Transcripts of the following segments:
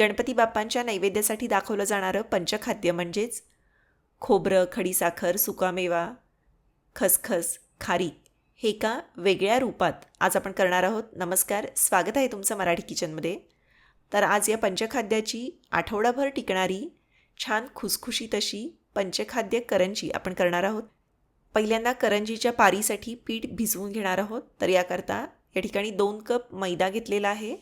गणपती बाप्पांच्या नैवेद्यासाठी दाखवलं जाणारं पंचखाद्य म्हणजेच खोबरं खडीसाखर सुकामेवा खसखस खारी हे एका वेगळ्या रूपात आज आपण करणार आहोत. नमस्कार स्वागत आहे तुमचं मराठी किचनमध्ये. तर आज या पंचखाद्याची आठवडाभर टिकणारी छान खुसखुशीत अशी पंचखाद्य करंजी आपण करणार आहोत. पहिल्यांदा करंजीच्या पारीसाठी पीठ भिजवून घेणार आहोत. तर याकरता या ठिकाणी दोन कप मैदा घेतलेला आहे.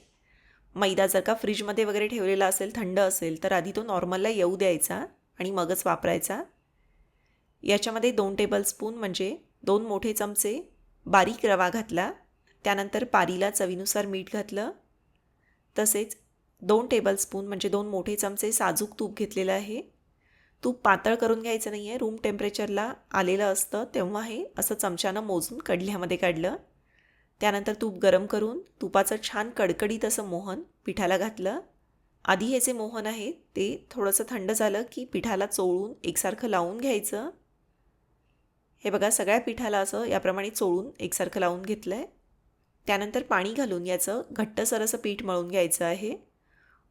मैदा जर का फ्रीजमध्ये वगैरे ठेवलेला असेल थंड असेल तर आधी तो नॉर्मलला येऊ द्यायचा आणि मगच वापरायचा. याच्यामध्ये दोन टेबलस्पून म्हणजे दोन मोठे चमचे बारीक रवा घातला त्यानंतर पारीला चवीनुसार मीठ घातलं. तसेच दोन टेबलस्पून म्हणजे दोन मोठे चमचे साजूक तूप घेतलेलं आहे. तूप पातळ करून घ्यायचं नाही आहे रूम टेम्परेचरला आलेलं असतं तेव्हा हे असं चमच्यानं मोजून कडल्यामध्ये काढलं. त्यानंतर तूप गरम करून तुपाचं छान कडकडीत असं मोहन पिठाला घातलं. आधी हे जे मोहन आहे ते थोडंसं थंड झालं की पिठाला चोळून एकसारखं लावून घ्यायचं. हे बघा सगळ्या पिठाला असं याप्रमाणे चोळून एकसारखं लावून घेतलं आहे त्यानंतर पाणी घालून याचं घट्टसर असं पीठ मळून घ्यायचं आहे.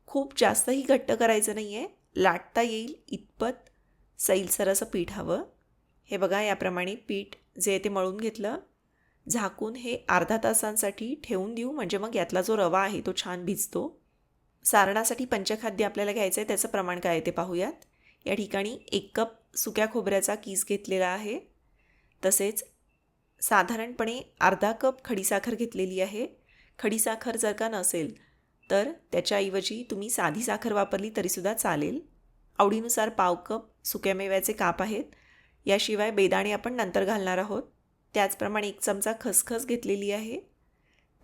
खूप जास्तही घट्ट करायचं नाही आहे लाटता येईल इतपत सैलसर असं पीठ हवं. हे बघा याप्रमाणे पीठ जे ते मळून घेतलं. झाकून हे अर्धा तासांसाठी ठेवून देऊ. म्हणजे मग यातला जो रवा आहे तो छान भिजतो. सारणासाठी पंचखाद्य आपल्याला घ्यायचं आहे त्याचं प्रमाण काय आहे ते पाहूयात. या ठिकाणी एक कप सुक्या खोबऱ्याचा कीस घेतलेला आहे. तसेच साधारणपणे अर्धा कप खडीसाखर घेतलेली आहे. खडीसाखर जर का नसेल तर त्याच्याऐवजी तुम्ही साधी साखर वापरली तरीसुद्धा चालेल. आवडीनुसार पाव कप सुक्यामेव्याचे काप आहेत. याशिवाय बेदाणे आपण नंतर घालणार आहोत. त्याचप्रमाणे एक चमचा खसखस घेतलेली आहे.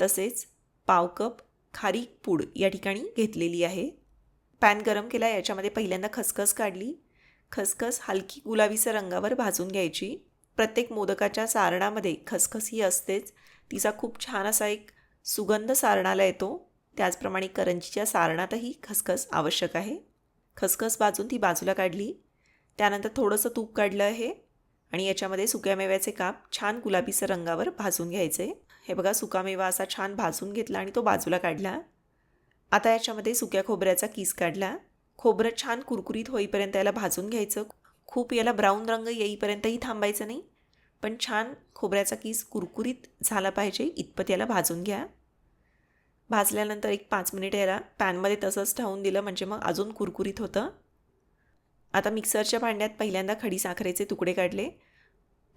तसेच पाव कप खारीक पूड या ठिकाणी घेतलेली आहे. पॅन गरम केला याच्यामध्ये पहिल्यांदा खसखस काढली. खसखस हलकी गुलाबीच्या रंगावर भाजून घ्यायची. प्रत्येक मोदकाच्या सारणामध्ये खसखस ही असतेच. तिचा खूप छान असा एक सुगंध सारणाला येतो. त्याचप्रमाणे करंजीच्या सारणातही खसखस आवश्यक आहे. खसखस भाजून ती बाजूला काढली. त्यानंतर थोडंसं तूप काढलं आहे. आणि याच्यामध्ये सुक्यामेव्याचे काप छान गुलाबीचं रंगावर भाजून घ्यायचे. हे बघा सुकामेवा असा छान भाजून घेतला आणि तो बाजूला काढला. आता याच्यामध्ये सुक्या खोबऱ्याचा किस काढला. खोबरं छान कुरकुरीत होईपर्यंत याला भाजून घ्यायचं. खूप याला ब्राऊन रंग येईपर्यंतही थांबायचं नाही. पण छान खोबऱ्याचा किस कुरकुरीत झाला पाहिजे इतपत याला भाजून घ्या. भाजल्यानंतर एक पाच मिनिट याला पॅनमध्ये तसंच ठेवून दिलं म्हणजे मग अजून कुरकुरीत होतं. आता मिक्सरच्या भांड्यात पहिल्यांदा खडीसाखरेचे तुकडे काढले.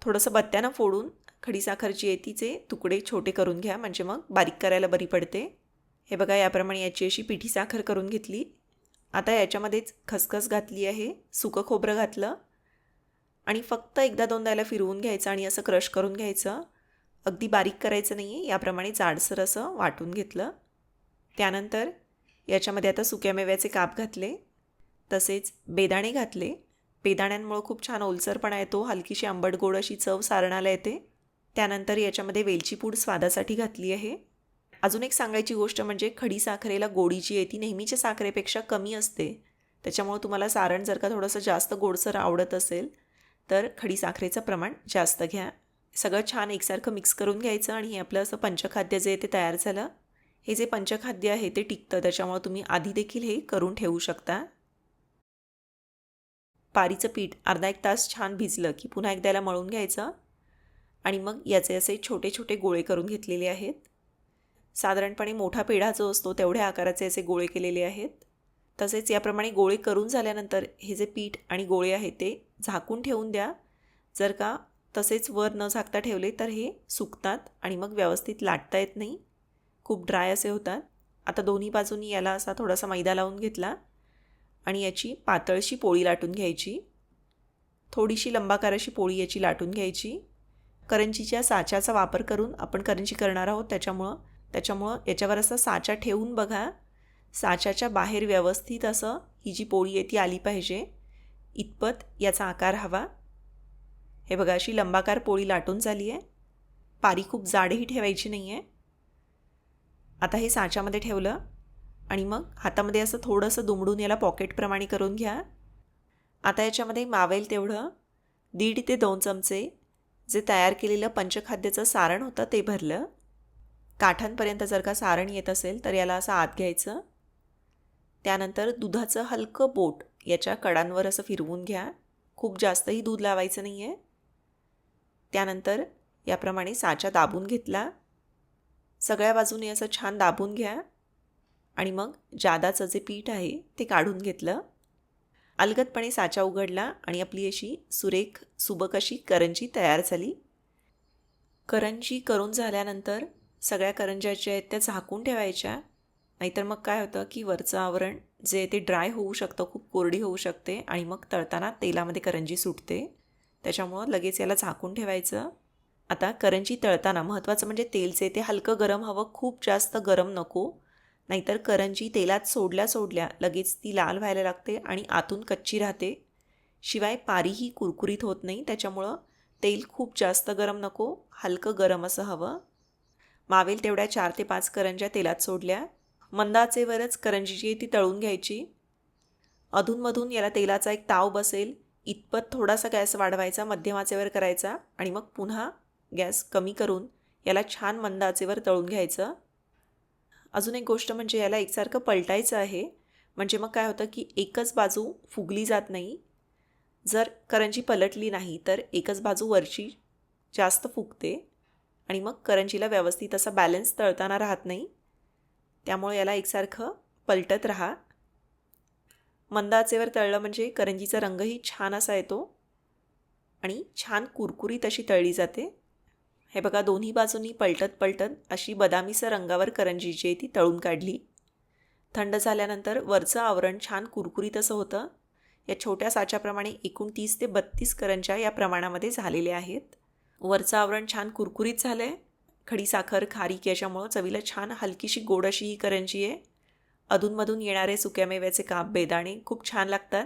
थोडंसं बत्त्यानं फोडून खडीसाखरची येतीचे तुकडे छोटे करून घ्या म्हणजे मग बारीक करायला बरी पडते. हे बघा याप्रमाणे याची अशी पिठी साखर करून घेतली. आता याच्यामध्येच खसखस घातली आहे सुकं खोबरं घातलं. आणि फक्त एकदा दोनदा याला फिरवून घ्यायचं आणि असं क्रश करून घ्यायचं. अगदी बारीक करायचं नाही आहे याप्रमाणे जाडसर असं वाटून घेतलं. त्यानंतर याच्यामध्ये आता सुक्या मेव्याचे काप घातले. तसेच बेदाणे घातले. बेदाण्यांमुळं खूप छान ओलसरपणा येतो. हलकीशी आंबट गोड अशी चव सारणाला येते. त्यानंतर याच्यामध्ये वेलची पूड स्वादासाठी घातली आहे. अजून एक सांगायची गोष्ट म्हणजे खडी साखरेला गोडी जी आहे. ती नेहमीच्या साखरेपेक्षा कमी असते. त्याच्यामुळं तुम्हाला सारण जर का थोडंसं जास्त गोडसर आवडत असेल तर खडी साखरेचं प्रमाण जास्त घ्या. सगळं छान एकसारखं मिक्स करून घ्यायचं आणि हे आपलं असं पंचखाद्य जे आहे ते तयार झालं. हे जे पंचखाद्य आहे ते टिकतं. त्याच्यामुळं तुम्ही आधी देखील हे करून ठेवू शकता. पारीचं पीठ अर्धा एक तास छान भिजलं की पुन्हा एकदा याला मळून घ्यायचं. आणि मग याचे असे छोटे छोटे गोळे करून घेतलेले आहेत. साधारणपणे मोठा पेढा जो असतो तेवढ्या आकाराचे असे गोळे केलेले आहेत. तसेच याप्रमाणे गोळे करून झाल्यानंतर हे जे पीठ आणि गोळे आहेत ते झाकून ठेवून द्या. जर का तसेच वर न झाकता ठेवले तर हे सुकतात आणि मग व्यवस्थित लाटता येत नाही. खूप ड्राय असे होतात. आता दोन्ही बाजूनी याला असा थोडासा मैदा लावून घेतला. आणि याची पातळशी पोळी लाटून घ्यायची. थोडीशी लंबाकार अशी पोळी याची लाटून घ्यायची. करंजीच्या साच्याचा वापर करून आपण करंजी करणार आहोत त्याच्यामुळं. त्याच्यामुळं याच्यावर असं साचा ठेवून बघा. साच्याच्या बाहेर व्यवस्थित असं ही जी पोळी आहे ती आली पाहिजे. इतपत याचा आकार हवा. हे बघा अशी लंबाकार पोळी लाटून झाली आहे. पारी खूप जाडही ठेवायची नाही आहे आता हे साच्यामध्ये ठेवलं. आणि मग हातामध्ये असं थोडंसं दुमडून याला पॉकेटप्रमाणे करून घ्या. आता याच्यामध्ये मावेल तेवढं दीड ते दोन चमचे जे तयार केलेलं पंचखाद्याचं सारण होतं ते भरलं. काठांपर्यंत जर का सारण येत असेल तर याला असं आत घ्यायचं. त्यानंतर दुधाचं हलकं बोट याच्या कडांवर असं फिरवून घ्या. खूप जास्तही दूध लावायचं नाही आहे त्यानंतर याप्रमाणे साचा दाबून घेतला. सगळ्या बाजूने असं छान दाबून घ्या. आणि मग जादाचं जे पीठ आहे ते काढून घेतलं. अलगदपणे साचा उघडला आणि आपली अशी सुरेख सुबक अशी करंजी तयार झाली. करंजी करून झाल्यानंतर सगळ्या करंज्या ज्या आहेत त्या झाकून ठेवायच्या. नाहीतर मग काय होतं की वरचं आवरण जे ते ड्राय होऊ शकतं खूप कोरडी होऊ शकते आणि मग तळताना तेलामध्ये करंजी सुटते. त्याच्यामुळं लगेच याला झाकून ठेवायचं. आता करंजी तळताना महत्त्वाचं म्हणजे तेलचे ते हलकं गरम हवं खूप जास्त गरम नको. नाहीतर करंजी तेलात सोडल्या सोडल्या लगेच ती लाल व्हायला लागते आणि आतून कच्ची राहते. शिवाय पारीही कुरकुरीत होत नाही त्याच्यामुळं तेल खूप जास्त गरम नको हलकं गरम असं हवं. मावेल तेवढ्या चार ते पाच करंज्या तेलात सोडल्या. मंदाचेवरच करंजी जी आहे ती तळून घ्यायची. अधूनमधून याला तेलाचा एक ताव बसेल. इतपत थोडासा गॅस वाढवायचा मध्यमाचेवर करायचा आणि मग पुन्हा गॅस कमी करून याला छान मंदाचेवर तळून घ्यायचं. अजून एक गोष्ट म्हणजे याला एकसारखं पलटायचं आहे. म्हणजे मग काय होतं की एकच बाजू फुगली जात नाही. जर करंजी पलटली नाही तर एकच बाजू वरची जास्त फुगते आणि मग करंजीला व्यवस्थित असा बॅलन्स तळताना राहत नाही. त्यामुळे याला एकसारखं पलटत राहा. मंदाचेवर तळलं म्हणजे करंजीचा रंगही छान असा येतो आणि छान कुरकुरीत अशी तळली जाते. हे बघा दोन्ही बाजूंनी पलटत पलटत अशी बदामीसर रंगावर करंजी जी आहे ती तळून काढली. थंड झाल्यानंतर वरचं आवरण छान कुरकुरीत असं होतं. या छोट्या साच्याप्रमाणे एकूण तीस ते बत्तीस करंज्या या प्रमाणामध्ये झालेल्या आहेत. वरचं आवरण छान कुरकुरीत झालं आहे खडी साखर खारीक याच्यामुळं चवीला छान हलकीशी गोड अशी ही करंजी आहे. अधूनमधून येणारे सुक्यामेव्याचे काप बेदाणे खूप छान लागतात.